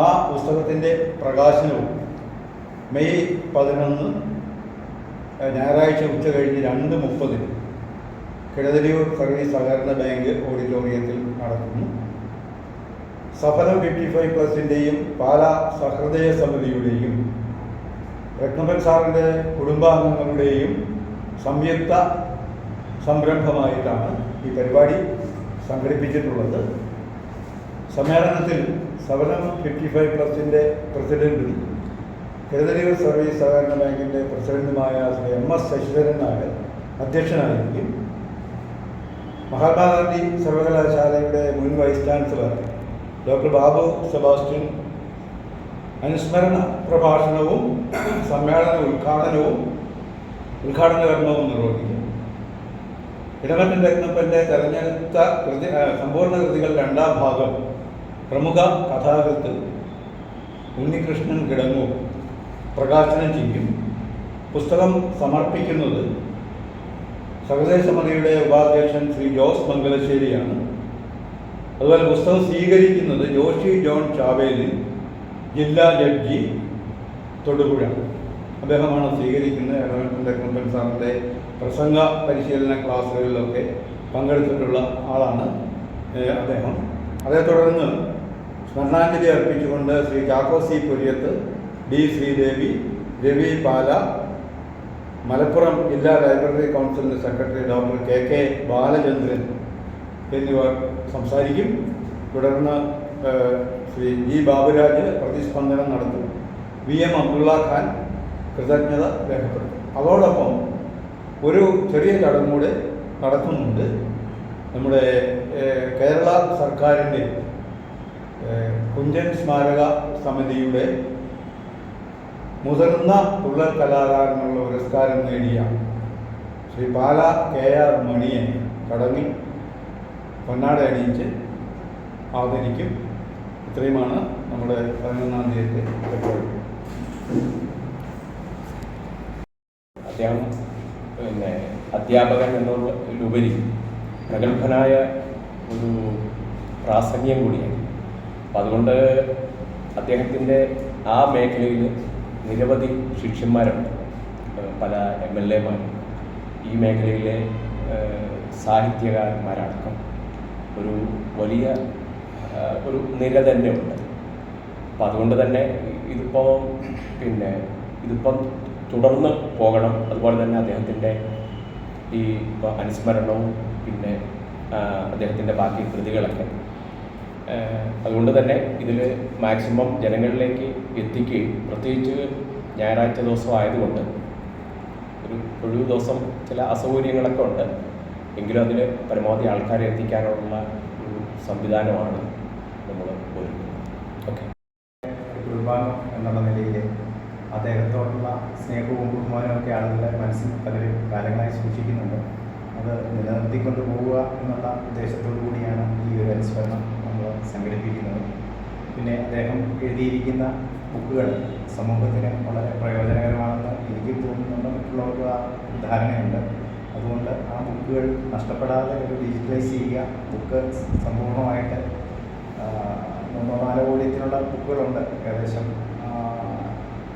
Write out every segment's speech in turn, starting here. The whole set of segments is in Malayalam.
ആ പുസ്തകത്തിന്റെ പ്രകാശനവും മെയ് പതിനൊന്ന് ഞായറാഴ്ച ഉച്ച കഴിഞ്ഞ് രണ്ട് മുപ്പതിന് കിഴതരിയൂർ സർവീസ് സഹകരണ ബാങ്ക് ഓഡിറ്റോറിയത്തിൽ നടക്കുന്നു. സഫലം ഫിഫ്റ്റി ഫൈവ് പ്ലസിന്റെയും പാലാ സഹൃദയ സമിതിയുടെയും രത്നപൻ സാറിന്റെ കുടുംബാംഗങ്ങളുടെയും സംയുക്ത സംരംഭമായിട്ടാണ് ഈ പരിപാടി സംഘടിപ്പിച്ചിട്ടുള്ളത്. സമ്മേളനത്തിൽ സഫലം ഫിഫ്റ്റി ഫൈവ് പ്ലസിന്റെ പ്രസിഡന്റും തിരുനെല്ലൂർ സർവീസ് സഹകരണ ബാങ്കിന്റെ പ്രസിഡന്റുമായ ശ്രീ എം എസ് ശശിധരൻ നായർ അധ്യക്ഷനായിരിക്കും. മഹാത്മാഗാന്ധി സർവകലാശാലയുടെ മുൻ vice chancellor doctor Babu Sebastian അനുസ്മരണ പ്രഭാഷണവും സമ്മേളന ഉദ്ഘാടനവും ഉദ്ഘാടന കർമ്മവും നിർവഹിക്കും. ഇടമറ്റൻ രത്നപ്പന്റെ തെരഞ്ഞെടുത്ത കൃതി സമ്പൂർണ കൃതികൾ രണ്ടാം ഭാഗം പ്രമുഖ കഥാകൃത്ത് ഉണ്ണികൃഷ്ണൻ കിടങ്ങു പ്രകാശനം ചെയ്യും. പുസ്തകം സമർപ്പിക്കുന്നത് സഹൃദയ സമിതിയുടെ ഉപാധ്യക്ഷൻ ശ്രീ ജോസ് മംഗലശ്ശേരിയാണ്. അതുപോലെ പുസ്തകം സ്വീകരിക്കുന്നത് ജോഷി ജോൺ ചാവേലി ജില്ലാ ജഡ്ജി തൊടുപുഴ അദ്ദേഹമാണ് സ്വീകരിക്കുന്നത്. എറണാകുളം ലക്ഷ്മൺ സാറിന്റെ പ്രസംഗ പരിശീലന ക്ലാസ്സുകളിലൊക്കെ പങ്കെടുത്തിട്ടുള്ള ആളാണ് അദ്ദേഹം. അതേ തുടർന്ന് സ്മരണാഞ്ജലി അർപ്പിച്ചുകൊണ്ട് ശ്രീ ചാക്കോ സി പുരിയത്ത് ഡി ശ്രീദേവി രവി പാല മലപ്പുറം ജില്ലാ ലൈബ്രറി കൗൺസിലിന്റെ secretary doctor K K Balachandran എന്നിവർ സംസാരിക്കും. തുടർന്ന് ശ്രീ ജി ബാബുരാജ് പ്രതിസ്പന്ദനം നടത്തും. വി എം അബ്ദുള്ള ഖാൻ കൃതജ്ഞത രേഖപ്പെടുത്തും. അതോടൊപ്പം ഒരു ചെറിയ ചടങ്ങ് കൂടെ നടത്തുന്നുണ്ട്. നമ്മുടെ കേരള സർക്കാരിന്റെ കുഞ്ചൻ സ്മാരക സമിതിയുടെ മുതിർന്ന തുള്ളൽ കലാകാരനുള്ള പുരസ്കാരം നേടിയ ശ്രീ പാല കെ ആർ മണിയെ കടങ്ങി പൊന്നാട അണിയിച്ച് ആദരിക്കും. ഇത്രയുമാണ് നമ്മുടെ പതിനൊന്നാം തീയതി പരിപാടി അദ്ദേഹം പിന്നെ അധ്യാപകൻ എന്നുള്ളതിലുപരി പ്രഗത്ഭനായ ഒരു പ്രാസംഗ്യം കൂടിയാണ് അപ്പം അതുകൊണ്ട് അദ്ദേഹത്തിന്റെ ആ മേഖലയിൽ നിരവധി ശിഷ്യന്മാരുണ്ട്. പല എം എൽ എമാരും. ഈ മേഖലയിലെ സാഹിത്യകാരന്മാരടക്കം ഒരു വലിയ ഒരു നിര തന്നെ ഉണ്ട്. അപ്പം അതുകൊണ്ട് തന്നെ ഇതിപ്പോൾ പിന്നെ ഇതിപ്പം തുടർന്ന് പോകണം. അതുപോലെ തന്നെ അദ്ദേഹത്തിന്റെ ഈ അനുസ്മരണവും പിന്നെ അദ്ദേഹത്തിന്റെ ബാക്കി കൃതികളൊക്കെ. അതുകൊണ്ട് തന്നെ ഇതിൽ മാക്സിമം ജനങ്ങളിലേക്ക് എത്തിക്കുകയും പ്രത്യേകിച്ച് ഞായറാഴ്ച ദിവസം ആയതുകൊണ്ട് ഒരു ഒഴിവ് ദിവസം ചില അസൗകര്യങ്ങളൊക്കെ ഉണ്ട്. എങ്കിലും അതിൽ പരമാവധി ആൾക്കാരെ എത്തിക്കാനുള്ള ഒരു സംവിധാനമാണ് നമ്മൾ ഒരുക്കുന്നത്. ഓക്കെ. കുടുംബാംഗം എന്നുള്ള നിലയിൽ അദ്ദേഹത്തോടുള്ള സ്നേഹവും ബഹുമാനവും ഒക്കെ ആളുകളുടെ മനസ്സിൽ പലരും കാലങ്ങളായി സൂക്ഷിക്കുന്നുണ്ട്. അത് നിലനിർത്തിക്കൊണ്ട് പോവുക എന്നുള്ള ഉദ്ദേശത്തോടു കൂടിയാണ് ഈ ഒരു അനുസ്മരണം നമ്മൾ സംഘടിപ്പിക്കുന്നത്. പിന്നെ അദ്ദേഹം എഴുതിയിരിക്കുന്ന ബുക്കുകൾ സമൂഹത്തിന് വളരെ പ്രയോജനകരമാണെന്ന് എനിക്ക് തോന്നുന്നുണ്ട്. മറ്റുള്ളവർക്ക് ആ ധാരണയുണ്ട്. അതുകൊണ്ട് ആ ബുക്കുകൾ നഷ്ടപ്പെടാതെ ഒരു ഡിജിറ്റലൈസ് ചെയ്യുക ബുക്ക് സമ്പൂർണമായിട്ട് മൂന്നോ നാലോ കോടിയത്തിനുള്ള ബുക്കുകളുണ്ട്. ഏകദേശം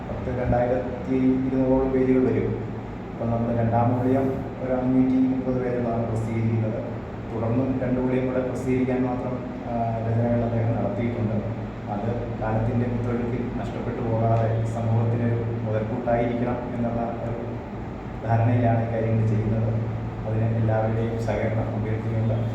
പത്ത് രണ്ടായിരത്തി ഇരുന്നൂറോളം പേജുകൾ വരും. അപ്പം നമ്മൾ രണ്ടാം വിളിയം ഒരു അഞ്ഞൂറ്റി മുപ്പത് പേജുകളാണ് പ്രസിദ്ധീകരിക്കുന്നത്. തുടർന്നും രണ്ട് വിളിയും കൂടെ പ്രസിദ്ധീകരിക്കാൻ മാത്രം രചനകൾ അദ്ദേഹം നടത്തിയിട്ടുണ്ട്. അത് കാലത്തിന്റെ കുത്തൊഴുക്കിൽ നഷ്ടപ്പെട്ടു പോകാതെ സമൂഹത്തിനൊരു മുതൽക്കൂട്ടായിരിക്കണം എന്നുള്ള ഒരു ധാരണയിലാണ് കാര്യങ്ങൾ ചെയ്യുന്നത്. അതിന് എല്ലാവരുടെയും സഹകരണം അഭ്യർത്ഥിക്കുന്നത്